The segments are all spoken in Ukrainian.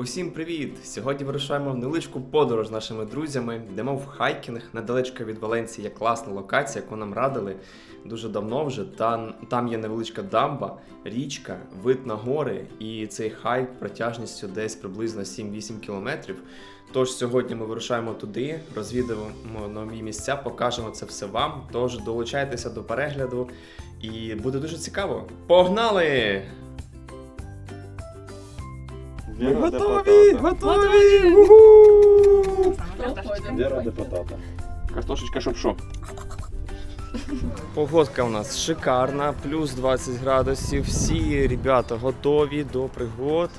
Усім привіт! Сьогодні вирушаємо в невеличку подорож з нашими друзями. Йдемо в хайкінг недалечко від Валенції. Є класна локація, яку нам радили дуже давно вже. Там, там є невеличка дамба, річка, вид на гори, і цей хайк протяжністю десь приблизно 7-8 кілометрів. Тож сьогодні ми вирушаємо туди, розвідаємо нові місця, покажемо це все вам. Тож долучайтеся до перегляду і буде дуже цікаво. Погнали! Ми готові! Готові! Уху! Віра депутата. Картошечка, щоб що? Погодка у нас шикарна, плюс 20 градусів. Всі ребята готові до пригод.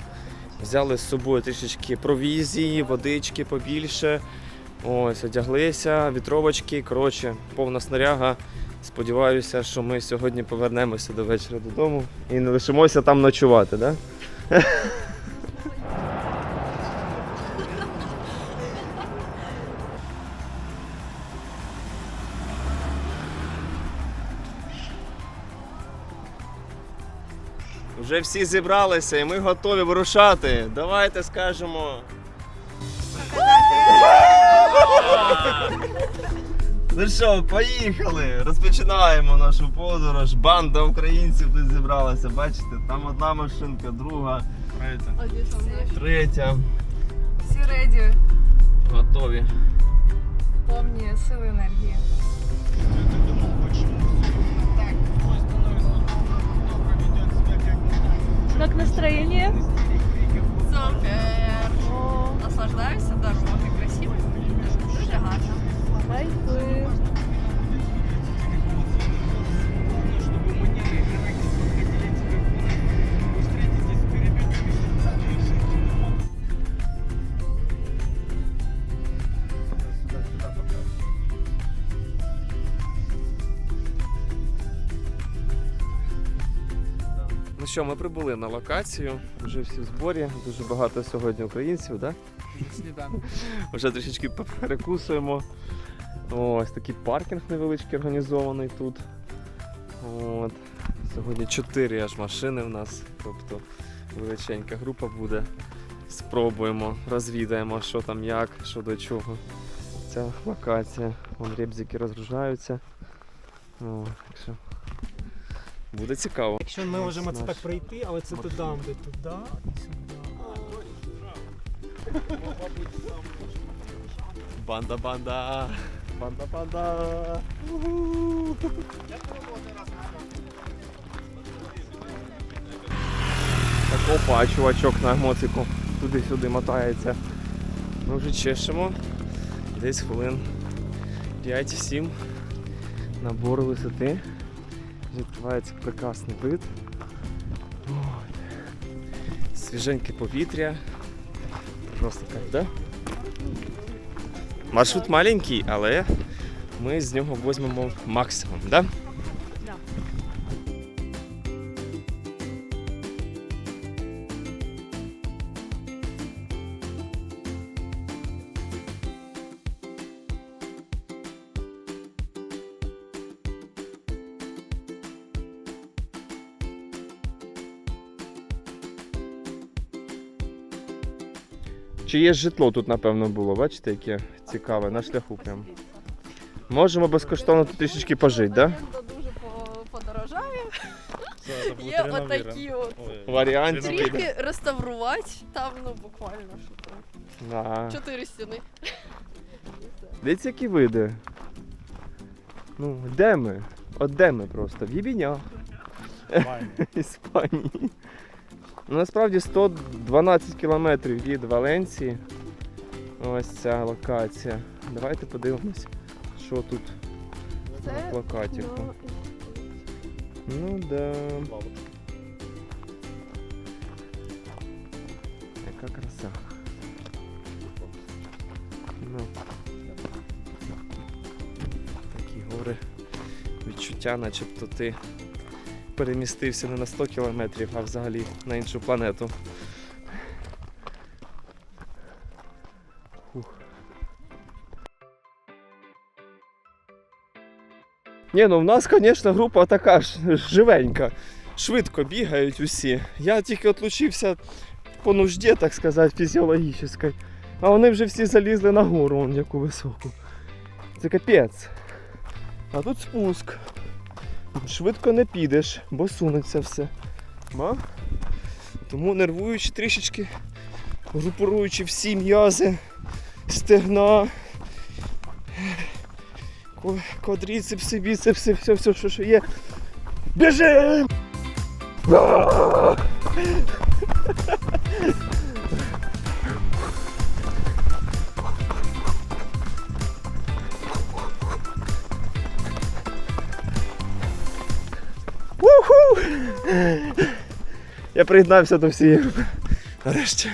Взяли з собою трішечки провізії, водички побільше. Ось, одяглися, вітровочки. Коротше, повна снаряга. Сподіваюся, що ми сьогодні повернемося до вечора додому і не лишимося там ночувати, так? Да? Вже всі зібралися і ми готові вирушати. Давайте скажемо. Ну що, поїхали! Розпочинаємо нашу подорож. Банда українців тут зібралася. Бачите, там одна машинка, друга, третя. Всі реді, Готові. повні сили енергії. Как настроение? Супер! Наслаждаюся дорогою, красиво. Дуже гарно. Кайфы. Що, ми прибули на локацію, вже всі в зборі, дуже багато сьогодні українців, так? Да? Вже трішечки перекусуємо. Ось такий паркінг невеличкий організований тут. От. Сьогодні 4 аж машини в нас, тобто величенька група буде. Спробуємо, розвідаємо, що там як, що до чого. Ця локація. Вон ребзики розгружаються. О, так що буде цікаво. Якщо ми можемо це так пройти, але це туди, де туди і сюди. Банда, банда! Банда, банда! Так, опа, чувачок на моцику туди-сюди мотається. Ми вже чешемо. Десь хвилин 5-7 набору висоти. Відкривається прекрасний вид. От. Свіженьке повітря. Просто так, да? Маршрут маленький, але ми з нього візьмемо максимум? Да. Чи є житло тут, напевно, було, бачите, яке цікаве, на шляху прям. Можемо безкоштовно тут трішечки пожити, так? Дуже подорожає. Є отакі от. Варіанти. Трішки реставрувати, там ну буквально що там. Да. Чотири стіни. Дивіться, які види. Ну, де ми? От де ми просто? В Єбінях. Іспанії. Ну, насправді 112 кілометрів від Валенції. Ось ця локація. Давайте подивимось, що тут на плакаті. ну, Ну да. Яка краса. Ну. Такі гори. Відчуття, начебто ти перемістився не на 100 кілометрів, а взагалі на іншу планету. Ні, ну в нас, звісно, група така ж живенька. Швидко бігають усі. Я тільки отлучився по нужді, так сказати, фізіологічній. А вони вже всі залізли на гору, вон яку високу. Це капець. А тут спуск. Швидко не підеш, бо сунеться все. Ма? Тому нервуючи трішечки, групуючи всі м'язи, стегна, квадріцепси, біцепси, все, все, що, що є. Біжим! Я приєднався до всієї групи. Нарешті.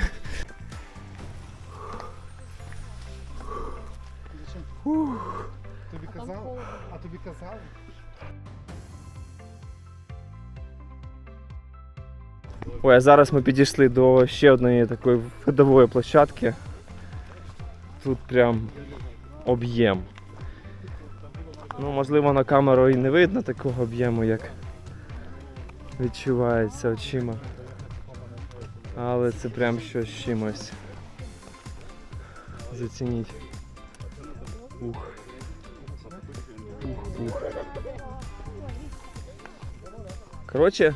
Тобі казав? А тобі казав? Ой, а зараз ми підійшли до ще одної такої видової площадки. Тут прям об'єм. Ну, можливо, на камеру і не видно такого об'єму, як відчувається очима. Але це прям щось чимось. Зацініть. Ух. Ух, ух. Коротше,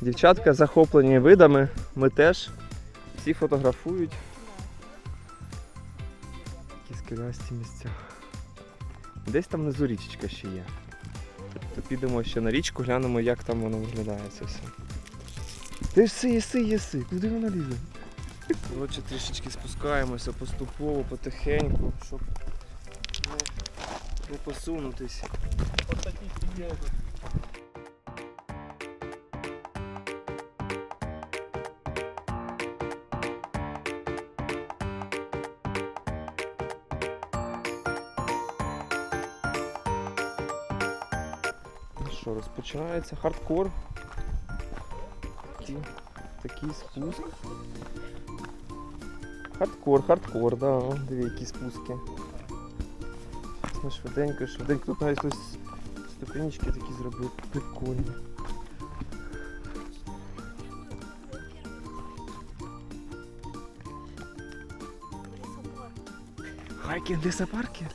Дівчатка захоплені видами, ми теж всі фотографують. Такі скелясті місця. Десь там внизу річечка ще є. То підемо ще на річку, глянемо, як там воно виглядає це все. Ти ж си, єси, єси, куди вона лізе? Коротше, трішечки спускаємося поступово, потихеньку, щоб не, не посунутись. Ну що, розпочинається хардкор. Ті- Такий спуск. Хардкор, хардкор, да. Диви, які спуски. Швиденько, швиденько. Тут навіть хтось ступенечки такі зробив. Прикольні. Хайкінг лісопарки?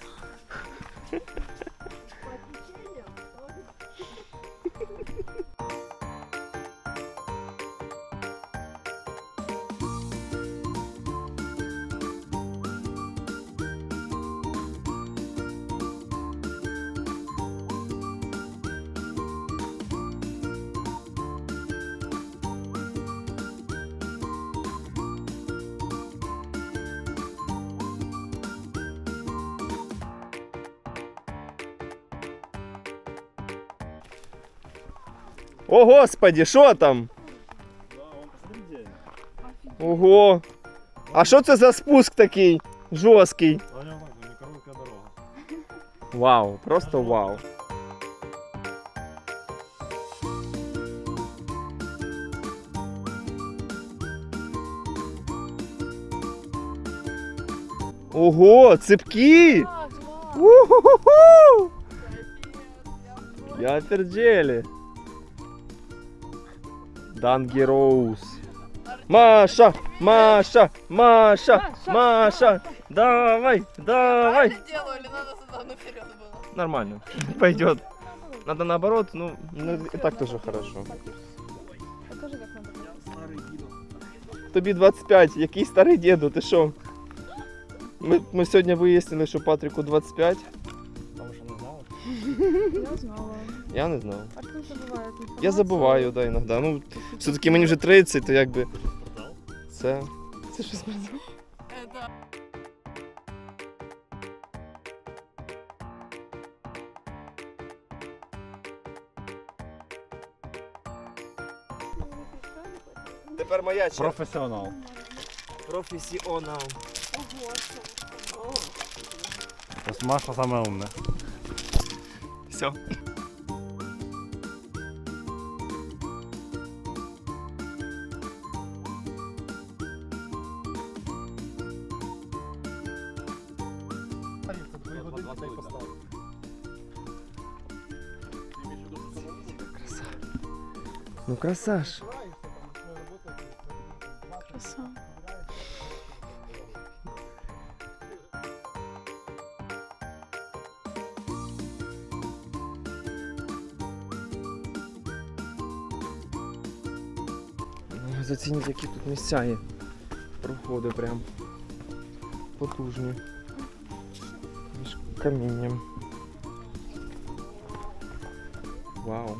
О, господи, що там? Ого. А що це за спуск такий жорсткий? Вау, просто вау. Ого, цепки! У-ху-ху-ху! Я в Я перджели. Данги Роуз. Маша, Маша, Маша, Маша, давай, давай. Правильно делаю или надо сюда наперед было? Нормально, пойдет. Надо наоборот, ну, ну и так тоже хорошо. Покажи, как надо. Тобі 25, який старий діду, ти що? Ми, ми сьогодні вияснили, що Патріку 25. Я знала. Я не знав. А кто забывает? Я забуваю, да, іноді. Ну, все-таки мені вже 30, то якби. Це. Це щось Это... Тепер моя черга. Професіонал. Професіонал. Ось Маша саме умне. Все. Ну красаш! ж. Краса. Ну, зацініть, які тут місця є. Проходи прям потужні. Між камінням. Вау.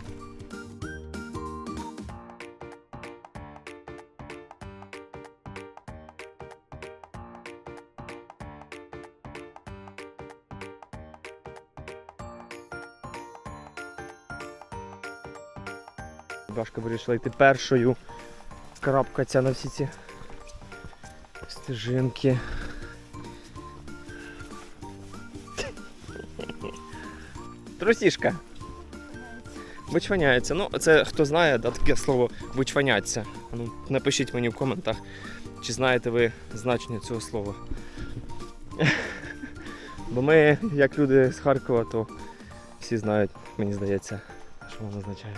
Башка вирішила йти першою. Карабкаться на всі ці стежинки. Трусішка. Вичваняється. Ну, це хто знає, да, таке слово вичваняться. Ну, напишіть мені в коментах, чи знаєте ви значення цього слова. Бо ми, як люди з Харкова, то всі знають, мені здається, що воно означає.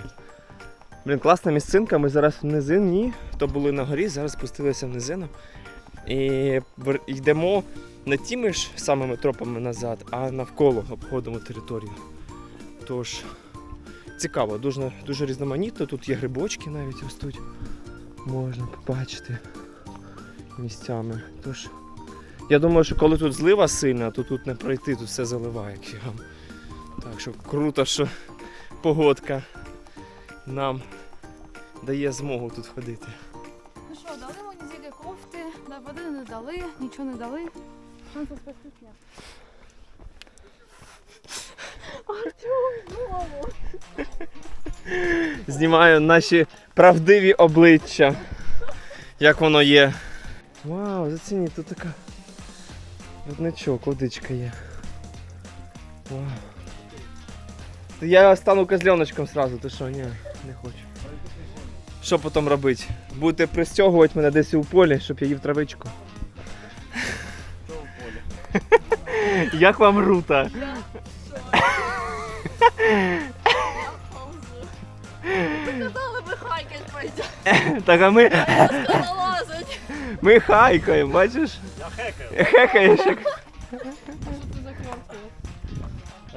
Блін, класна місцинка, ми зараз в низині, хто були на горі, зараз спустилися в низину. І йдемо не тими ж самими тропами назад, а навколо обходимо територію. Тож цікаво, дуже, дуже різноманітно. Тут є грибочки навіть ростуть. Можна побачити місцями. Тож, я думаю, що коли тут злива сильна, то тут не пройти, тут все заливає як фігам. Так що круто, що погодка нам дає змогу тут ходити. Ну що, дали мені зілля кофти, да, води не дали, нічого не дали. Спастись нет. Знімаю наші правдиві обличчя. Як воно є. Вау, зацініть, тут така. Родничок, водичка є. Вау. Я стану козленочком сразу, ти що? Ні, не хочу. Що потім робити? Будете пристягувати мене десь у полі, щоб я їв травичку. Як вам рута? Казали хайкать Так а ми, ми хайкаємо, бачиш? Я хекаю. Хекаєш. Що ти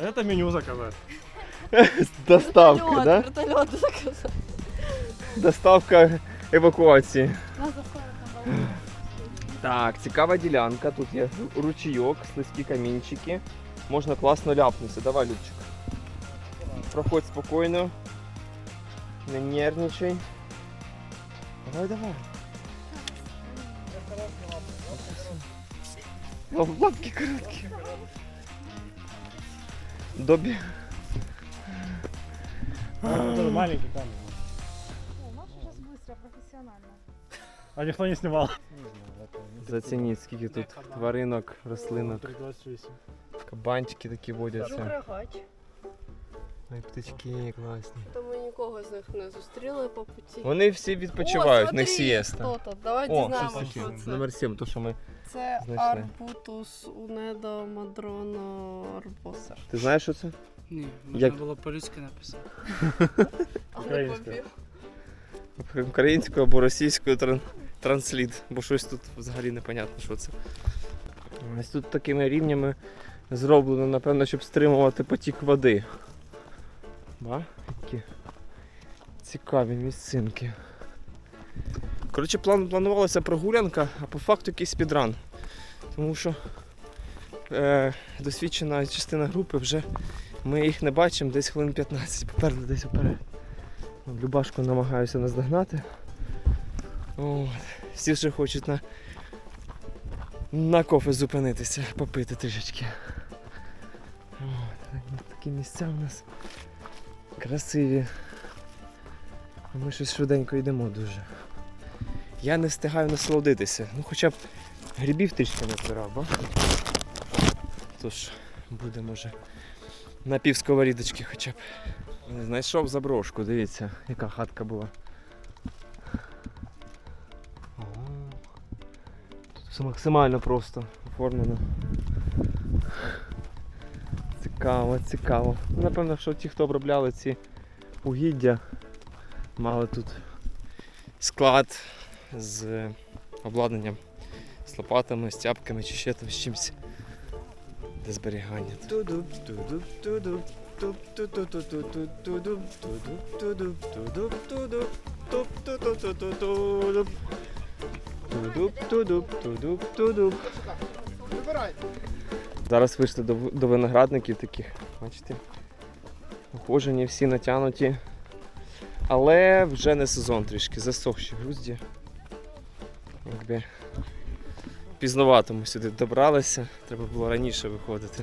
за это меню заказать. Доставка, да? Вертольот заказав. Доставка евакуації. Нас заставили на балкон. Так, цікава ділянка. Тут є ручійок, слизькі камінчики. Можна класно ляпнутися. Давай, Любчик. Проходь спокійно. Не нервничай. Давай, давай. О, лапки короткі. Добі. Это маленький камень. О, Маша сейчас быстро, профессионально. А никто не снимал. Зацініть, скільки тут тваринок, рослинок, 328. кабанчики такі водяться. Рогач. Ой, птички класні. То ми нікого з них не зустріли по путі. Вони всі відпочивають, не сієста. Давай О, дізнаємося, що це. Номер 7, то що ми. Це знайшли. арбутус унедо мадроно арбосер. Ти знаєш, що це? Ні, можна Як- було по-людськи написати. Українською. Українською або російською тран... трансліт, бо щось тут взагалі непонятно, що це. Ось тут такими рівнями зроблено, напевно, щоб стримувати потік води. Ба? Які цікаві місцинки. Коротше, план, планувалася прогулянка, а по факту якийсь підран. Тому що е, досвідчена частина групи вже ми їх не бачимо десь хвилин 15, попереду десь вперед. Любашку намагаюся наздогнати. От. Всі вже хочуть на, на кофе зупинитися, попити трішечки. От. Такі місця у нас красиві. Ми щось швиденько йдемо дуже. Я не встигаю насолодитися. Ну хоча б грибів трішки не збирав, бо. Тож буде може на пів хоча б. Знайшов заброшку, дивіться, яка хатка була. Тут все максимально просто оформлено. Цікаво, цікаво. Напевно, що ті, хто обробляли ці угіддя, мали тут склад з обладнанням, з лопатами, з тяпками чи ще там з чимось для зберігання. Ту-ду-ту-ду-ту-ду. Туп-ту-ту-ту-ту-ту-ду, туду-ту-ду-ту-ду-ту-ду. Зараз вийшли до, до виноградників таких, бачите? Ухожені, всі натянуті. Але вже не сезон трішки, засохші грузді. Якби пізновато ми сюди добралися. Треба було раніше виходити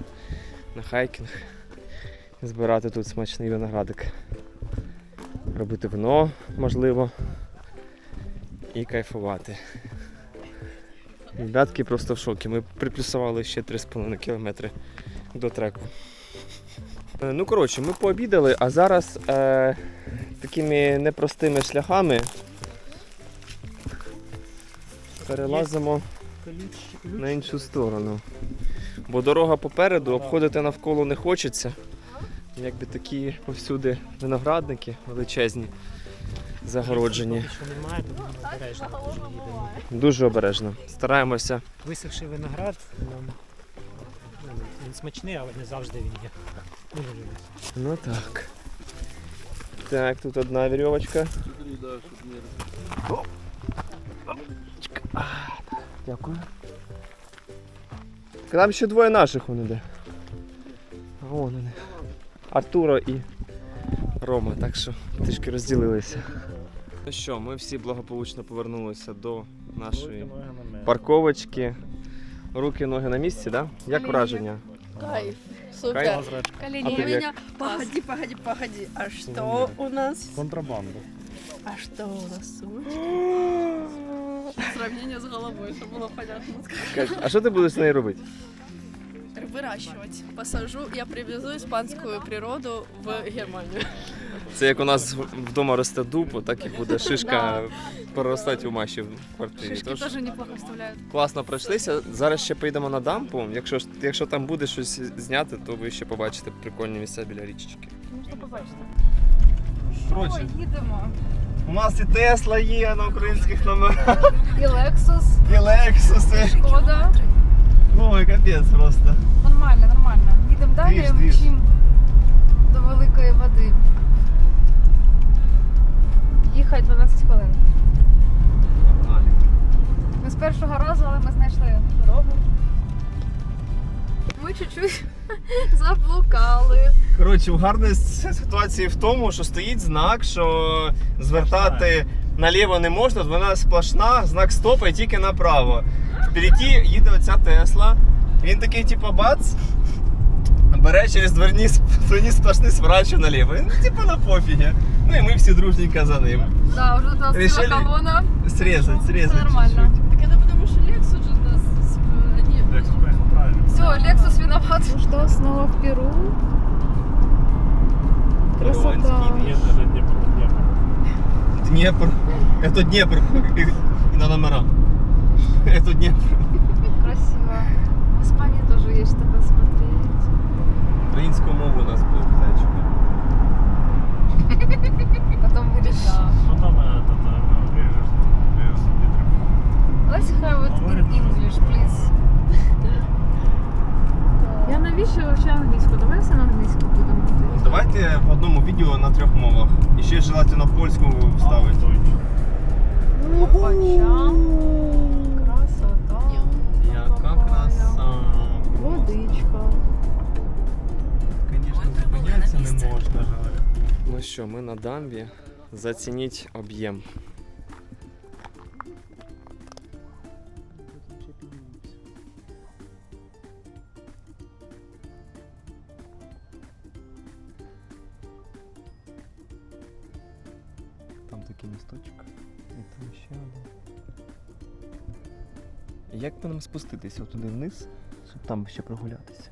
на хайкінг збирати тут смачний виноградик. Робити вино, можливо, і кайфувати. Ребятки просто в шокі. Ми приплюсували ще 3,5 кілометри до треку. Е, Ну, коротше, ми пообідали, а зараз е, такими непростими шляхами перелазимо на іншу сторону. Бо дорога попереду, обходити навколо не хочеться. Якби такі повсюди виноградники величезні, загороджені. Що немає, тому обережно дуже їдемо. Дуже обережно. Стараємося. Висохший виноград, нам, ну, він смачний, але не завжди він є. Дуже. Ну так. Так, тут одна вірьовочка. О! Дякую. Там ще двоє наших вон іде. А. Артуро і Рома, так що трішки розділилися. Ну що, ми всі благополучно повернулися до нашої парковочки. Руки, ноги на місці, так? Да? Як враження? Кайф. Кайф? Супер. А Колени меня... Погоди, погоди, погоди. А что у нас? Контрабанда. А что у нас? Сравнение с головой, чтобы было понятно. Кать, А що ти будеш з нею робити? Выращивать. Посажу, я привезу испанскую природу в Германию. Це як у нас вдома росте дуб, так і буде шишка проростати у Маші в квартирі. Шишки Тож тоже неплохо вставляют. класно пройшлися. Зараз ще поїдемо на дампу. Якщо, ж- якщо там буде щось зняти, то ви ще побачите прикольні місця біля річечки. Можна побачити. Коротше, їдемо. у нас і Тесла є на українських номерах, І Lexus, і Lexus. Шкода. Ой, капець просто. Нормально, нормально. Їдемо далі, Двіж, двіж. до великої води. Їхати 12 хвилин. Не з першого разу, але ми знайшли дорогу. Ми чуть-чуть заблукали. Коротше, гарна ситуація в тому, що стоїть знак, що звертати наліво не можна, вона сплошна, знак стопа і тільки направо. Впереді їде оця Тесла. Він такий, типу, бац. Бере через дверні, дверні сплошний сворачує наліво. Він, типу, на пофігі. Ну і ми всі дружненько за ним. Да, вже тут у нас Решили ціла колона. Срезать, срезать. Все нормально. чуть-чуть. Так это потому что Lexus же нас... с- они- Лексус поехал правильно. Все, Lexus виноват. Ну что, снова в Перу? Красота. Нет, это Днепр. Днепр. Дніпр. Это Дніпр. І, і на номера. Это Дніпр. Красиво. В Испании тоже есть что посмотреть. Українську мову у нас був зайчик. Потом будет, да. Ну там этот, э, режешь, режешь субтитры. Let's have it in English, please. Я навіщо вивчаю англійську? Давай все на англійську будемо. Давайте в одному відео на трьох мовах. І ще желательно польську вставити. Опача. Ну що, ми на дамбі. Зацініть об'єм. Там такий місточок. І там ще один. Як би нам спуститися туди вниз, щоб там ще прогулятися?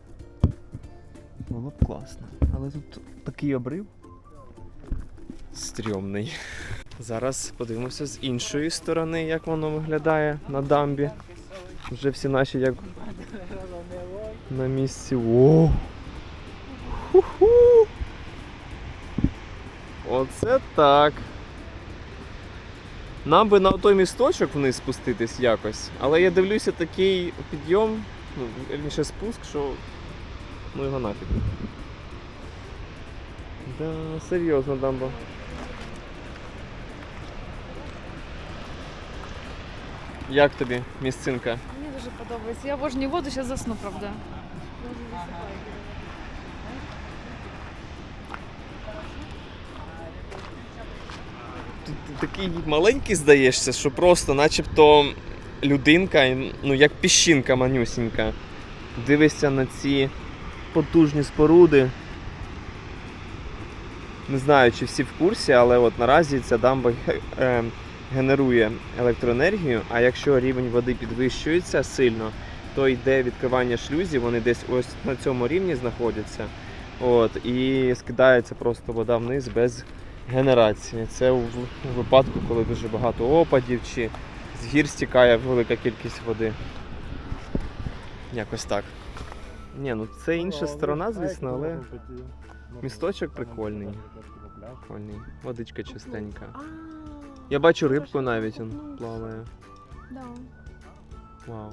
Було б класно. Але тут такий обрив. Стрьомний. Зараз подивимося з іншої сторони, як воно виглядає на дамбі. Вже всі наші як на місці. О! Ху-ху! Оце так. Нам би на той місточок вниз спуститись якось. Але я дивлюся такий підйом, ну, вірніше спуск, що ну його нафіг. Да, серйозно дамба. Як тобі місцинка? Мені дуже подобається. Я обожнюю воду, зараз засну, правда. Тут ти такий маленький здаєшся, що просто начебто людинка, ну як піщинка манюсінька. Дивишся на ці потужні споруди. Не знаю, чи всі в курсі, але от наразі ця дамба е, генерує електроенергію, а якщо рівень води підвищується сильно, то йде відкривання шлюзів, вони десь ось на цьому рівні знаходяться. От, і скидається просто вода вниз без генерації. Це в- випадку, коли дуже багато опадів чи з гір стікає велика кількість води. Якось так. Ні, ну це інша сторона, звісно, але місточок прикольний. прикольний. Водичка чистенька. Я бачу рибку навіть он плаває. Да. Вау.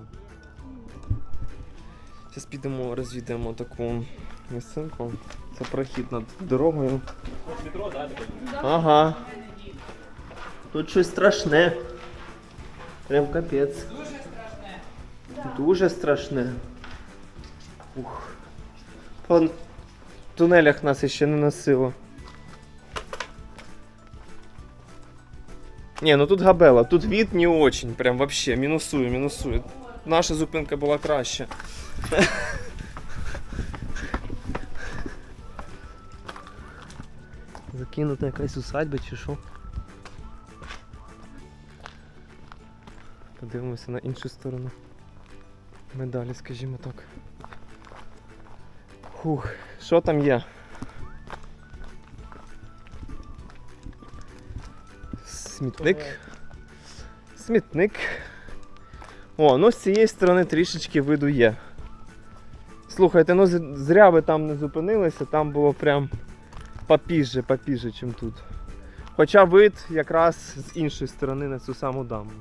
Зараз підемо, розвідаємо таку місцинку. Це прохід над дорогою. Ага. Тут щось страшне. Прям капець. Дуже страшне. Дуже страшне. Ух. По тунелях нас ще не носило. Ні, ну тут габела, тут від не очень, прям вообще, мінусую, мінусую. Наша зупинка була краща. Закинута якась усадьба чи що? Подивимося на іншу сторону. Медалі, скажімо так. Фух, що там є? Смітник. Смітник. О, ну з цієї сторони трішечки виду є. Слухайте, ну зря ви там не зупинилися, там було прям попіже, папіже, чим тут. Хоча вид якраз з іншої сторони на цю саму дамбу.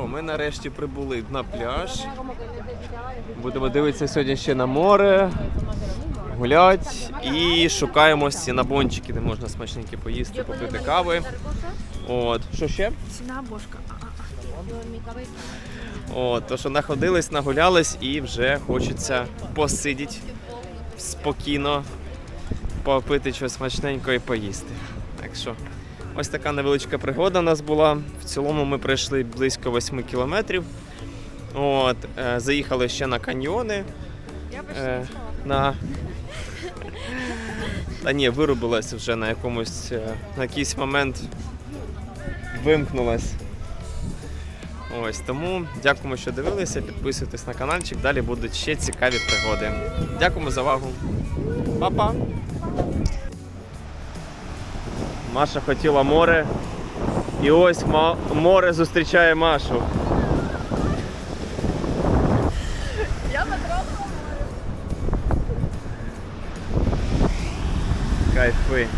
Що, ми нарешті прибули на пляж. Будемо дивитися сьогодні ще на море, гулять і шукаємо сінабончики, де можна смачненько поїсти, попити кави. От, що ще? Ціна бошка. От, то що находились, нагулялись і вже хочеться посидіти спокійно, попити щось смачненько і поїсти. Так що, ось така невеличка пригода у нас була. В цілому ми пройшли близько 8 кілометрів. От, е, заїхали ще на каньйони. Я Е, на... Та ні, вирубилась вже на якомусь е, на якийсь момент вимкнулась. Ось тому дякуємо, що дивилися. Підписуйтесь на каналчик. Далі будуть ще цікаві пригоди. Дякуємо за увагу. Па-па! Маша хотіла море. І ось море зустрічає Машу. Я потрапила. Кайфи.